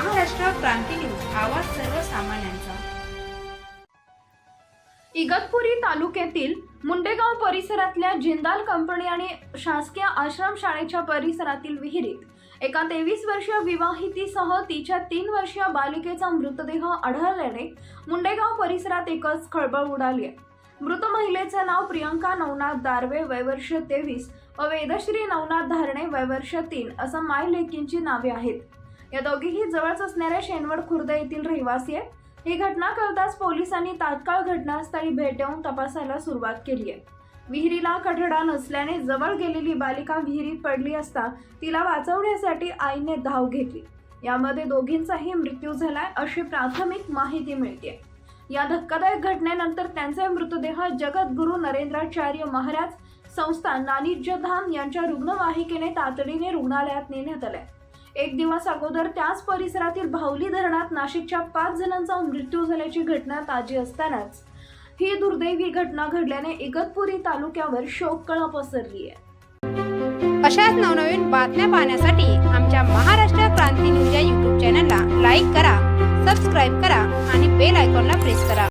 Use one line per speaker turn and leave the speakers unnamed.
Maharashtra Kranti news आवाज सर्वसामान्यांचा.
इगतपुरी तालुक्यातील मुंडेगाव परिसरातल्या जिंदाल कंपनी आणि शासकीय आश्रमशाळेच्या परिसरातील विहिरीत एका तेवीस वर्षीय विवाहितीसह तिच्या तीन वर्षीय बालिकेचा मृतदेह आढळल्याने मुंडेगाव परिसरात एकच खळबळ उडाली आहे. मृत महिलेचं नाव प्रियंका नवनाथ दारवे वयवर्ष तेवीस व वेदश्री नवनाथ धारणे वयवर्ष तीन असं माय लेकींची नावे आहेत. या दोघीही जवळच असणाऱ्या शेनवड खुर्द येथील रहिवासी आहेत. ही घटना कळताच पोलिसांनी तात्काळ घटनास्थळी भेट देऊन तपासायला सुरुवात केली आहे. विहिरीला कठडा नसल्याने जवळ गेलेली बालिका विहिरीत पडली असता तिला वाचवण्यासाठी आईने धाव घेतली. यामध्ये दोघींचाही मृत्यू झालाय अशी प्राथमिक माहिती मिळते या धक्कादायक घटनेनंतर त्यांचे मृतदेह जगद्गुरू नरेंद्राचार्य महाराज संस्थान नानिज्यधाम यांच्या रुग्णवाहिकेने तातडीने रुग्णालयात नेण्यात आले एक दिवस अगोदर त्याच परिसरातील भावली धरणात नाशिकच्या पाच जणांचा मृत्यू झाल्याची घटना ताजी असतानाच. ही दुर्दैवी घटना घडल्याने इगतपुरी तालुक्यावर शोककळा पसरली आहे.
अशाच नवनवीन बातम्या पाहण्यासाठी आमच्या महाराष्ट्र क्रांती न्यूज या यूट्यूब चॅनलला लाईक करा सबस्क्राईब करा आणि बेल आयकॉनला प्रेस करा.